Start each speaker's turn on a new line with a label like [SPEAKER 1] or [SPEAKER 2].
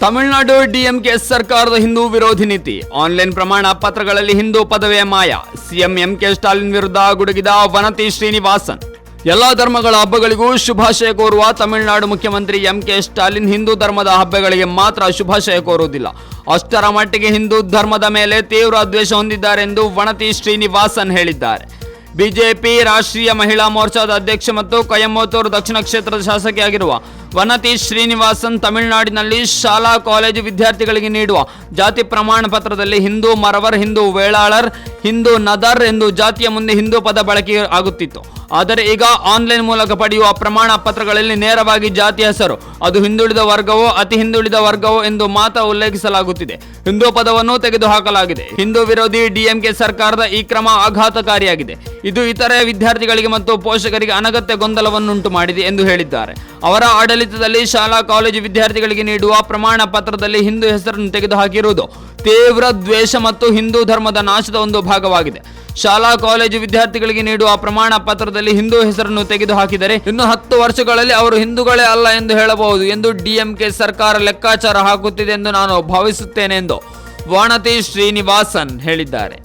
[SPEAKER 1] Tamil Nadu DMK ಸರ್ಕಾರದ ಹಿಂದೂ ವಿರೋಧಿ ನೀತಿ. ಆನ್ಲೈನ್ ಪ್ರಮಾಣ ಪತ್ರಗಳಲ್ಲಿ ಹಿಂದೂ ಪದವಿಯ ಮಾಯ. ಸಿಎಂ ಎಂಕೆ ಸ್ಟಾಲಿನ್ ವಿರುದ್ಧ ಗುಡುಗಿದ ವನತಿ ಶ್ರೀನಿವಾಸನ್. ಎಲ್ಲಾ ಧರ್ಮಗಳ ಹಬ್ಬಗಳಿಗೂ ಶುಭಾಶಯ ಕೋರುವ ತಮಿಳುನಾಡು ಮುಖ್ಯಮಂತ್ರಿ ಎಂಕೆ ಸ್ಟಾಲಿನ್ ಹಿಂದೂ ಧರ್ಮದ ಹಬ್ಬಗಳಿಗೆ ಮಾತ್ರ ಶುಭಾಶಯ ಕೋರುವುದಿಲ್ಲ. ಅಷ್ಟರ ಮಟ್ಟಿಗೆ ಹಿಂದೂ ಧರ್ಮದ ಮೇಲೆ ತೀವ್ರ ದ್ವೇಷ ಹೊಂದಿದ್ದಾರೆ ಎಂದು ವನತಿ ಶ್ರೀನಿವಾಸನ್ ಹೇಳಿದ್ದಾರೆ. ಬಿಜೆಪಿ ರಾಷ್ಟ್ರೀಯ ಮಹಿಳಾ ಮೋರ್ಚಾದ ಅಧ್ಯಕ್ಷ ಮತ್ತು ಕೊಯಮತ್ತೂರು ದಕ್ಷಿಣ ಕ್ಷೇತ್ರದ ಶಾಸಕಿಯಾಗಿರುವ ವನತಿ ಶ್ರೀನಿವಾಸನ್ ತಮಿಳುನಾಡಿನಲ್ಲಿ ಶಾಲಾ ಕಾಲೇಜು ವಿದ್ಯಾರ್ಥಿಗಳಿಗೆ ನೀಡುವ ಜಾತಿ ಪ್ರಮಾಣ ಪತ್ರದಲ್ಲಿ ಹಿಂದೂ ಮರವರ್, ಹಿಂದೂ ವೇಳಾಳರ್, ಹಿಂದೂ ನದರ್ ಎಂದು ಜಾತಿಯ ಮುಂದೆ ಹಿಂದೂ ಪದ ಬಳಕೆ ಆಗುತ್ತಿತ್ತು. ಆದರೆ ಈಗ ಆನ್ಲೈನ್ ಮೂಲಕ ಪಡೆಯುವ ಪ್ರಮಾಣ ಪತ್ರಗಳಲ್ಲಿ ನೇರವಾಗಿ ಜಾತಿ ಹೆಸರು, ಅದು ಹಿಂದುಳಿದ ವರ್ಗವೋ, ಅತಿ ಹಿಂದುಳಿದ ವರ್ಗವೋ ಎಂದು ಮಾತ್ರ ಉಲ್ಲೇಖಿಸಲಾಗುತ್ತಿದೆ. ಹಿಂದೂ ಪದವನ್ನು ತೆಗೆದುಹಾಕಲಾಗಿದೆ. ಹಿಂದೂ ವಿರೋಧಿ ಡಿಎಂಕೆ ಸರ್ಕಾರದ ಈ ಕ್ರಮ ಆಘಾತಕಾರಿಯಾಗಿದೆ. ಇದು ಇತರೆ ವಿದ್ಯಾರ್ಥಿಗಳಿಗೆ ಮತ್ತು ಪೋಷಕರಿಗೆ ಅನಗತ್ಯ ಗೊಂದಲವನ್ನುಂಟು ಮಾಡಿದೆ ಎಂದು ಹೇಳಿದ್ದಾರೆ. ಅವರ ಆಡಳಿತದಲ್ಲಿ ಶಾಲಾ ಕಾಲೇಜು ವಿದ್ಯಾರ್ಥಿಗಳಿಗೆ ನೀಡುವ ಪ್ರಮಾಣ ಪತ್ರದಲ್ಲಿ ಹಿಂದೂ ಹೆಸರನ್ನು ತೆಗೆದುಹಾಕಿರುವುದು ತೀವ್ರ ದ್ವೇಷ ಮತ್ತು ಹಿಂದೂ ಧರ್ಮದ ನಾಶದ ಒಂದು ಭಾಗವಾಗಿದೆ. ಶಾಲಾ ಕಾಲೇಜು ವಿದ್ಯಾರ್ಥಿಗಳಿಗೆ ನೀಡುವ ಪ್ರಮಾಣ ಪತ್ರದಲ್ಲಿ ಹಿಂದೂ ಹೆಸರನ್ನು ತೆಗೆದುಹಾಕಿದರೆ ಇನ್ನು ಹತ್ತು ವರ್ಷಗಳಲ್ಲಿ ಅವರು ಹಿಂದೂಗಳೇ ಅಲ್ಲ ಎಂದು ಹೇಳಬಹುದು ಎಂದು ಡಿಎಂಕೆ ಸರ್ಕಾರ ಲೆಕ್ಕಾಚಾರ ಹಾಕುತ್ತಿದೆ ಎಂದು ನಾನು ಭಾವಿಸುತ್ತೇನೆ ಎಂದು ವಾಣತಿ ಶ್ರೀನಿವಾಸನ್ ಹೇಳಿದ್ದಾರೆ.